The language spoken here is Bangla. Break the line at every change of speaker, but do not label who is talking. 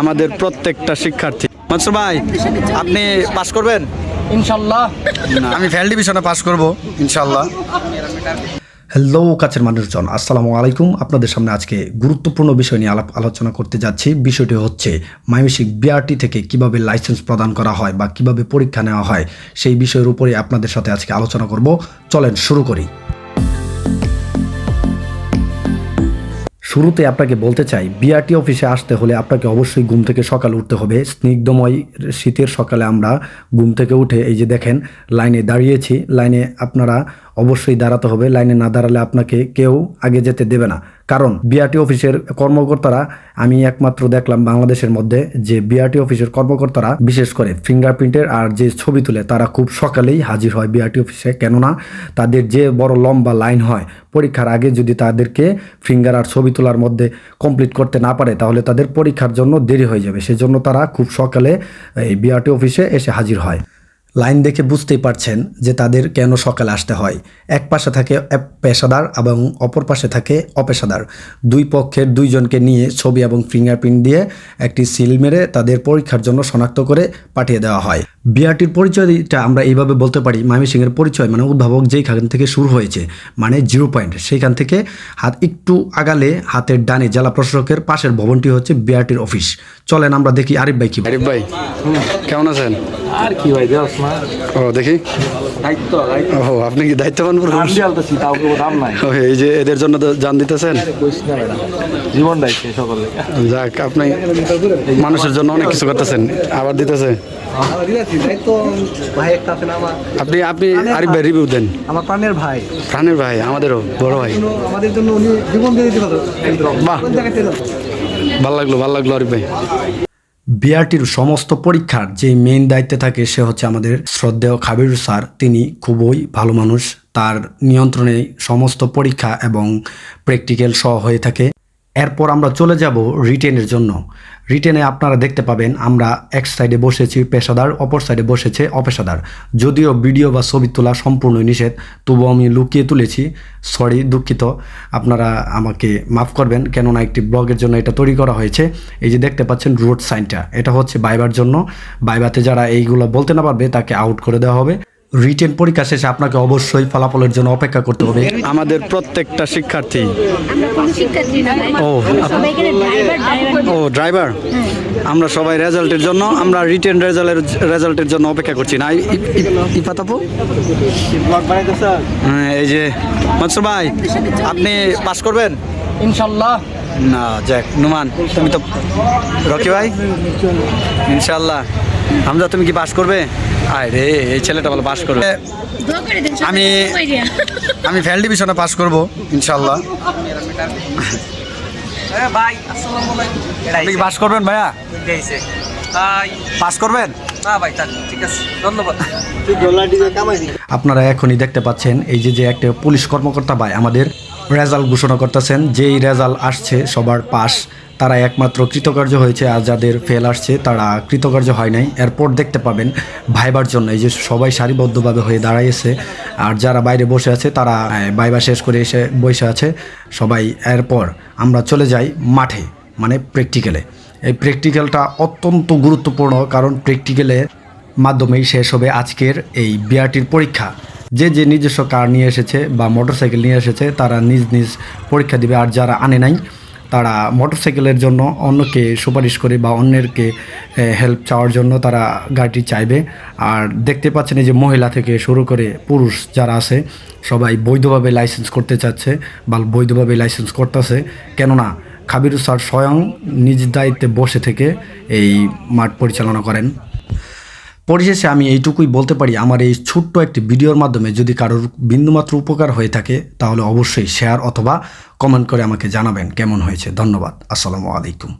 আমাদের প্রত্যেকটা শিক্ষার্থী। মনসুর ভাই আপনি পাস করবেন?
ইনশাল্লাহ।
আমি ফেল ডিভিশনে পাস করব ইনশাল্লাহ।
হ্যালো কাছের মানুষজন আসসালামু আলাইকুম। আপনাদের সামনে আজকে গুরুত্বপূর্ণ বিষয় নিয়ে আলাপ আলোচনা করতে যাচ্ছি। বিষয়টি হচ্ছে মাইমিসিক বিআরটি থেকে কীভাবে লাইসেন্স প্রদান করা হয় বা কীভাবে পরীক্ষা নেওয়া হয় সেই বিষয়ের উপরে আপনাদের সাথে আজকে আলোচনা করব। চলেন শুরু করি। শুরুতে আপনাকে বলতে চাই বিআরটি অফিসে আসতে হলে আপনাকে অবশ্যই ঘুম থেকে সকাল উঠতে হবে। স্নিগ্ধময় শীতের সকালে আমরা ঘুম থেকে উঠে এই যে দেখেন, লাইনে দাঁড়িয়েছি। লাইনে আপনারা অবশ্যই দাঁড়াতে হবে, লাইনে না দাঁড়ালে আপনাকে কেউ আগে যেতে দেবে না। কারণ বিআরটি অফিসের কর্মকর্তারা, আমি একমাত্র দেখলাম বাংলাদেশের মধ্যে যে বিআরটি অফিসের কর্মকর্তারা, বিশেষ করে ফিঙ্গারপ্রিন্টের আর যে ছবি তুলে, তারা খুব সকালেই হাজির হয় বিআরটি অফিসে। কেননা তাদের যে বড় লম্বা লাইন হয়, পরীক্ষার আগে যদি তাদেরকে ফিঙ্গার আর ছবি তোলার মধ্যে কমপ্লিট করতে না পারে, তাহলে তাদের পরীক্ষার জন্য দেরি হয়ে যাবে। সেজন্য তারা খুব সকালে এই বিআরটি অফিসে এসে হাজির হয়। লাইন দেখে বুঝতেই পারছেন যে তাদের কেন সকালে আসতে হয়। এক পাশে থাকে পেশাদার এবং অপর পাশে থাকে অপেশাদার। দুই পক্ষের দুইজনকে নিয়ে ছবি এবং ফিঙ্গারপ্রিন্ট দিয়ে একটি সিল মেরে তাদের পরীক্ষার জন্য শনাক্ত করে পাঠিয়ে দেওয়া হয়। বিআরটির পরিচয়টা আমরা এইভাবে বলতে পারি ময়মনসিংহের পরিচয় মানে উদ্ভাবক যেইখান থেকে শুরু হয়েছে মানে জিরো পয়েন্ট সেইখান থেকে হাত একটু আগালে হাতের ডানে জেলা প্রশাসকের পাশের ভবনটি হচ্ছে বিআরটির অফিস। চলেন আমরা দেখি আরিফ ভাই কি।
আরিফ ভাই কেমন আছেন?
আর কি ভাই
ও দেখি।
দায়িত্ব
ও আপনি কি দায়িত্ববান পুরুষ
আমি আলতেছি তাও কেউ দাম নাই।
ও, এই যে এদের জন্য তো জান দিতেছেন?
জীবন দায়িত্ব সকলে
যাক আপনি মানুষের জন্য অনেক কিছু করতেছেন আবার দিতেছে। আপনি আপনি আরিফ ভাই। রিভিউ দেন।
আমার প্রাণের ভাই।
প্রাণের ভাই আমাদেরও বড় ভাই।
আমাদের জন্য উনি জীবন দিয়ে দিতে পারো।
বাহ। ভালো লাগল ভালো লাগল আরিফ ভাই।
বিআরটির সমস্ত পরীক্ষার যে মেইন দায়িত্বে থাকে সে হচ্ছে আমাদের শ্রদ্ধেয় খাবির স্যার। তিনি খুবই ভালো মানুষ। তার নিয়ন্ত্রণে সমস্ত পরীক্ষা এবং প্র্যাকটিক্যাল সহ হয়ে থাকে। এরপর আমরা চলে যাব রিটেনের জন্য। রিটেনে আপনারা দেখতে পাবেন আমরা এক সাইডে বসেছি পেশাদার, অপর সাইডে বসেছে অপেশাদার। যদিও ভিডিও বা ছবি তোলা সম্পূর্ণ নিষেধ তবুও আমি লুকিয়ে তুলেছি। সরি দুঃখিত। আপনারা আমাকে মাফ করবেন, কেননা একটি ব্লগের জন্য এটা তৈরি করা হয়েছে। এই যে দেখতে পাচ্ছেন রোড সাইনটা, এটা হচ্ছে বাইবার জন্য। বাইবাতে যারা এইগুলো বলতে না পারবে, তাকে আউট করে দেওয়া হবে। রিটেন পরীক্ষা শেষে আপনাকে অবশ্যই ফলাফলের জন্য অপেক্ষা করতে হবে।
আমাদের প্রত্যেকটা শিক্ষার্থী।
শিক্ষার্থী
ও ও ড্রাইভার আমরা সবাই রেজাল্টের জন্য আমরা রিটেন রেজাল্টের রেজাল্টের জন্য অপেক্ষা করছি না। ই- ই- ইফাতাপু
ব্লগ বানাইতেছ
হ্যাঁ, এই যে মনসুর ভাই আপনি পাস করবেন?
ইনশাল্লাহ।
না যাক নুমান তুমি তো রকি ভাই? ইনশাল্লাহ। হামজা তুমি কি বাস করবে? আয় রে এই ছেলেটা বলো বাস করবে। আমি- আমি ফেল ডিভিশনে পাস করব ইনশাল্লাহ।
ভাই আসসালামু
আপনি কি পাস করবেন ভাইয়া? পাস করবেন?
আপনারা এখনই দেখতে পাচ্ছেন এই যে যে একটা পুলিশ কর্মকর্তা ভাই আমাদের রেজাল্ট ঘোষণা করতেছেন যেই রেজাল্ট আসছে সবার পাশ তারা একমাত্র কৃতকার্য হয়েছে আর যাদের ফেল আসছে তারা কৃতকার্য হয় নাই। এরপর দেখতে পাবেন ভাইবার জন্য এই যে সবাই সারিবদ্ধভাবে হয়ে দাঁড়াইছে আর যারা বাইরে বসে আছে তারা আহ, ভাইবা শেষ করে এসে বসে আছে। সবাই এরপর আমরা চলে যাই মাঠে মানে প্র্যাকটিক্যালে এই প্র্যাকটিক্যালটা অত্যন্ত গুরুত্বপূর্ণ কারণ প্র্যাকটিক্যালের মাধ্যমেই শেষ হবে আজকের এই বিআরটির পরীক্ষা। যে যে নিজস্ব কার নিয়ে এসেছে বা মোটরসাইকেল নিয়ে এসেছে, তারা নিজ নিজ পরীক্ষা দিবে। আর যারা আনে নাই, তারা মোটরসাইকেলের জন্য অন্যকে সুপারিশ করে বা অন্যেরকে হেল্প চাওয়ার জন্য তারা গাড়িটি চাইবে। আর দেখতে পাচ্ছেন এই যে মহিলা থেকে শুরু করে পুরুষ যারা আছে, সবাই বৈধভাবে লাইসেন্স করতে চাচ্ছে বা বৈধভাবে লাইসেন্স করতেছে। কেননা খাবিরু স্যার স্বয়ং নিজ দায়িত্বে বসে থেকে এই মাঠ পরিচালনা করেন। পরিশেষে আমি এইটুকুই বলতে পারি, আমার এই ছোট্ট একটি ভিডিওর মাধ্যমে যদি কারোর বিন্দুমাত্র উপকার হয়ে থাকে, তাহলে অবশ্যই শেয়ার অথবা কমেন্ট করে আমাকে জানাবেন কেমন হয়েছে। ধন্যবাদ। আসসালামু আলাইকুম।